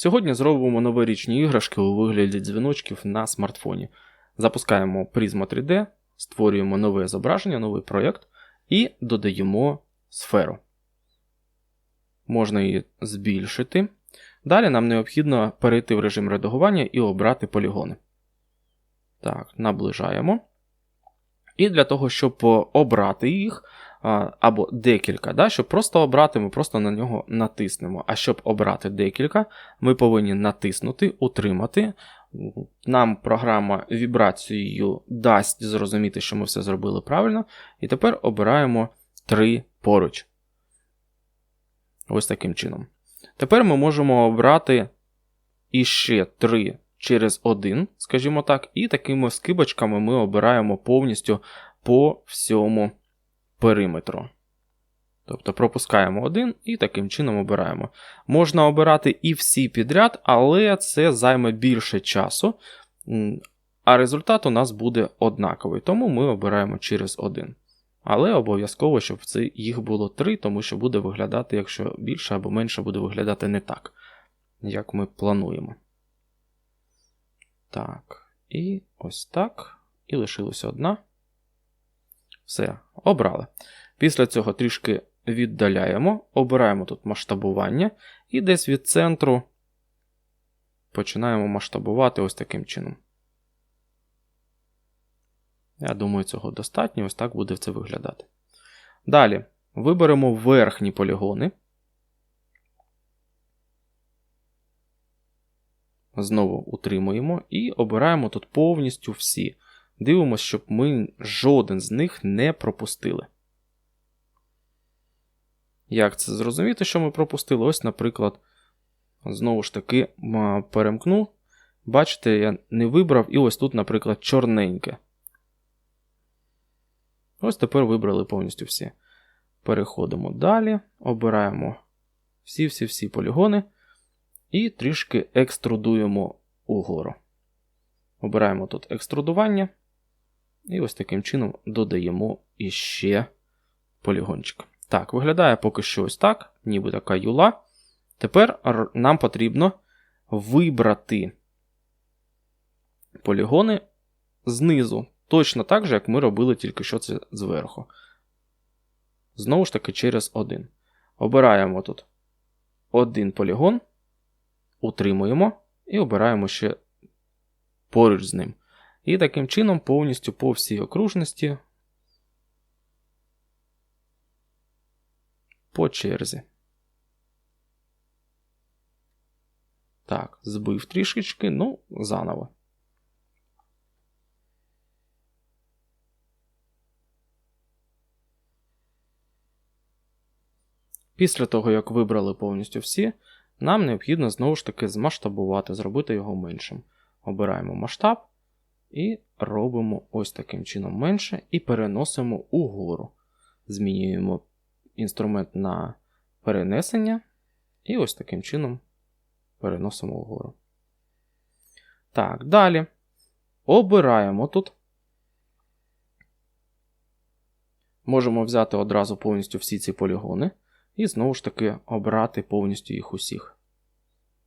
Сьогодні зробимо новорічні іграшки у вигляді дзвіночків на смартфоні. Запускаємо Prisma 3D, створюємо нове зображення, новий проєкт і додаємо сферу. Можна її збільшити. Далі нам необхідно перейти в режим редагування і обрати полігони. Так, наближаємо. І для того, щоб обрати їх, або декілька, да, щоб просто обрати, ми просто на нього натиснемо. А щоб обрати декілька, ми повинні натиснути, утримати. Нам програма вібрацією дасть зрозуміти, що ми все зробили правильно. І тепер обираємо три поруч. Ось таким чином. Тепер ми можемо обрати іще три через один, скажімо так, і такими скибочками ми обираємо повністю по всьому периметру. Тобто пропускаємо один і таким чином обираємо. Можна обирати і всі підряд, але це займе більше часу, а результат у нас буде однаковий, тому ми обираємо через один. Але обов'язково, щоб це їх було три, тому що буде виглядати, якщо більше або менше буде виглядати не так, як ми плануємо. Так, і ось так. І лишилося одна. Все, обрали. Після цього трішки віддаляємо, обираємо тут масштабування, і десь від центру починаємо масштабувати ось таким чином. Я думаю, цього достатньо, ось так буде це виглядати. Далі виберемо верхні полігони. Знову утримуємо і обираємо тут повністю всі. Дивимося, щоб ми жоден з них не пропустили. Як це зрозуміти, що ми пропустили? Ось, наприклад, знову ж таки перемкну. Бачите, я не вибрав, і ось тут, наприклад, чорненьке. Ось тепер вибрали повністю всі. Переходимо далі, обираємо всі-всі-всі полігони і трішки екструдуємо угору. Обираємо тут екструдування. І ось таким чином додаємо іще полігончик. Так, виглядає поки що ось так, ніби така юла. Тепер нам потрібно вибрати полігони знизу. Точно так же, як ми робили тільки що це зверху. Знову ж таки, через один. Обираємо тут один полігон, утримуємо і обираємо ще поруч з ним. І таким чином повністю по всій окружності по черзі. Так, збив трішечки, ну, заново. Після того, як вибрали повністю всі, нам необхідно знову ж таки змасштабувати, зробити його меншим. Обираємо масштаб і робимо ось таким чином менше і переносимо угору. Змінюємо інструмент на перенесення, і ось таким чином переносимо угору. Так, далі обираємо тут. Можемо взяти одразу повністю всі ці полігони, і знову ж таки обрати повністю їх усіх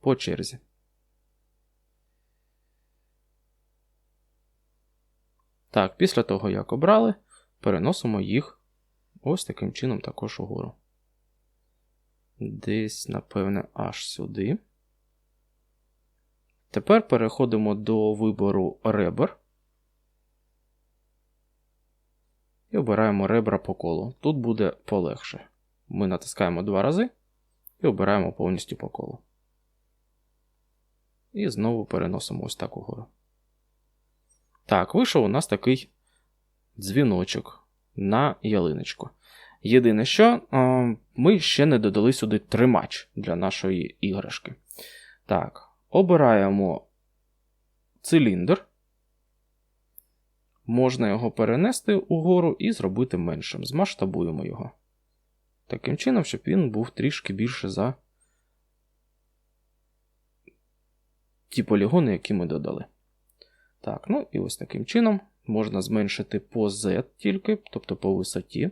по черзі. Так, після того, як обрали, переносимо їх ось таким чином також угору. Десь, напевне, аж сюди. Тепер переходимо до вибору ребер. І обираємо ребра по колу. Тут буде полегше. Ми натискаємо два рази і обираємо повністю по колу. І знову переносимо ось так угору. Так, вийшов у нас такий дзвіночок на ялиночку. Єдине, що ми ще не додали сюди тримач для нашої іграшки. Так, обираємо циліндр. Можна його перенести угору і зробити меншим. Змасштабуємо його. Таким чином, щоб він був трішки більше за ті полігони, які ми додали. Так, ну і ось таким чином можна зменшити по Z тільки, тобто по висоті.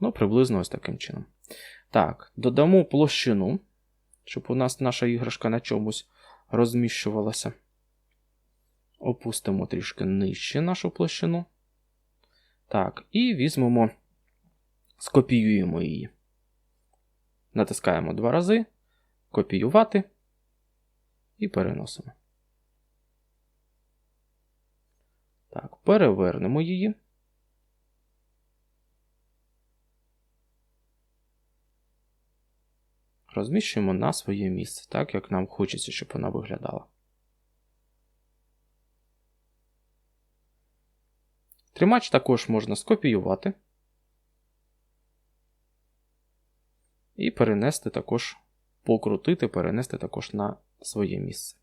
Ну, приблизно ось таким чином. Так, додамо площину, щоб у нас наша іграшка на чомусь розміщувалася. Опустимо трішки нижче нашу площину. Так, і візьмемо, скопіюємо її. Натискаємо два рази, копіювати і переносимо. Так, перевернемо її. Розміщуємо на своє місце, так як нам хочеться, щоб вона виглядала. Тримач також можна скопіювати і перенести також, покрутити, перенести також на своє місце.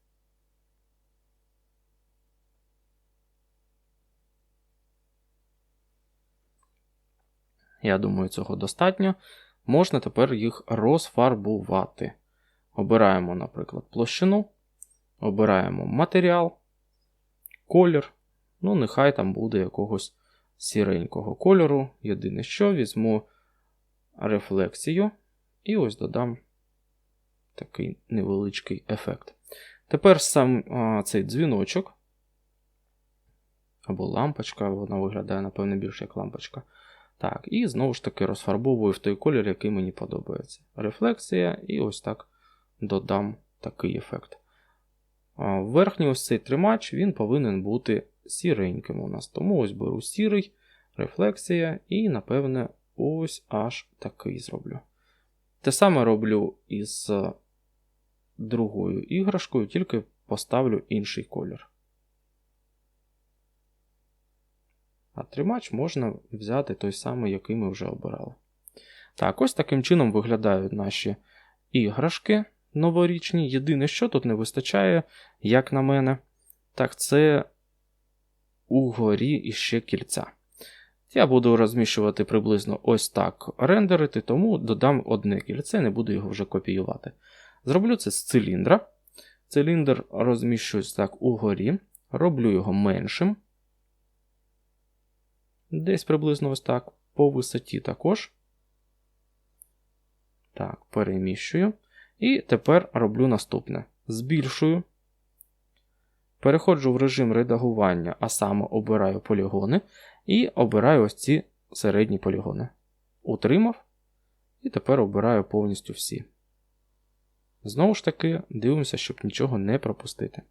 Я думаю, цього достатньо. Можна тепер їх розфарбувати. Обираємо, наприклад, площину, обираємо матеріал, колір. Ну, нехай там буде якогось сіренького кольору. Єдине, що візьму рефлексію і ось додам такий невеличкий ефект. Тепер сам а, цей дзвіночок, або лампочка, вона виглядає, напевно, більше як лампочка. Так, і знову ж таки розфарбовую в той колір, який мені подобається. Рефлексія, і ось так додам такий ефект. А Верхній ось цей тримач він повинен бути сіреньким у нас. Тому ось беру сірий, рефлексія, і, напевне, ось аж такий зроблю. Те саме роблю із другою іграшкою, тільки поставлю інший колір. А тримач можна взяти той самий, який ми вже обирали. Так, ось таким чином виглядають наші іграшки новорічні. Єдине, що тут не вистачає, як на мене, так це угорі іще кільця. Я буду розміщувати приблизно ось так рендерити, тому додам одне кільце, не буду його вже копіювати. Зроблю це з циліндра. Циліндр розміщуюсь так угорі, роблю його меншим. Десь приблизно ось так, по висоті також. Так, переміщую. І тепер роблю наступне: збільшую. Переходжу в режим редагування, а саме обираю полігони. І обираю ось ці середні полігони. Утримав. І тепер обираю повністю всі. Знову ж таки, дивимося, щоб нічого не пропустити.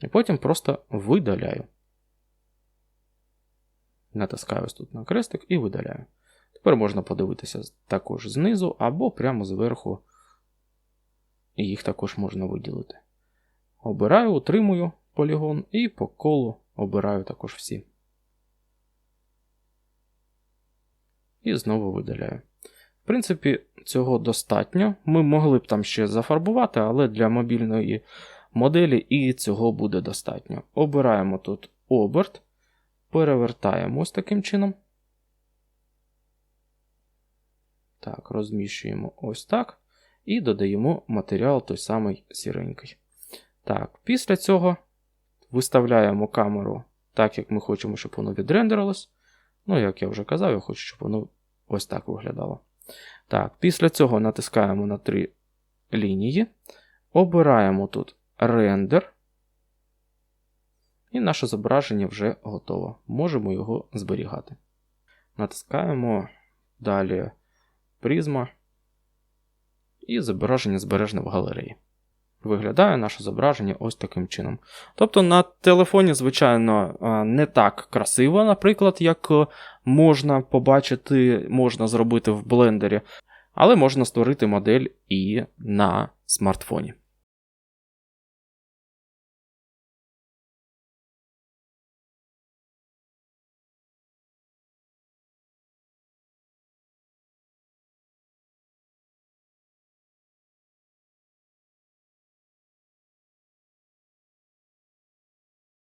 І потім просто видаляю. Натискаю ось тут на крестик і видаляю. Тепер можна подивитися також знизу або прямо зверху, і їх також можна виділити. Обираю, утримую полігон і по колу обираю також всі. І знову видаляю. В принципі, цього достатньо. Ми могли б там ще зафарбувати, але для мобільної моделі і цього буде достатньо. Обираємо тут оберт. Перевертаємо ось таким чином. Так, розміщуємо ось так. І додаємо матеріал той самий сіренький. Так, після цього виставляємо камеру так, як ми хочемо, щоб воно відрендерилось. Ну, як я вже казав, я хочу, щоб воно ось так виглядало. Так, після цього натискаємо на три лінії. Обираємо тут рендер. І наше зображення вже готово. Можемо його зберігати. Натискаємо далі призма. І зображення збережне в галереї. Виглядає наше зображення ось таким чином. Тобто на телефоні, звичайно, не так красиво, наприклад, як можна побачити, можна зробити в блендері, але можна створити модель і на смартфоні.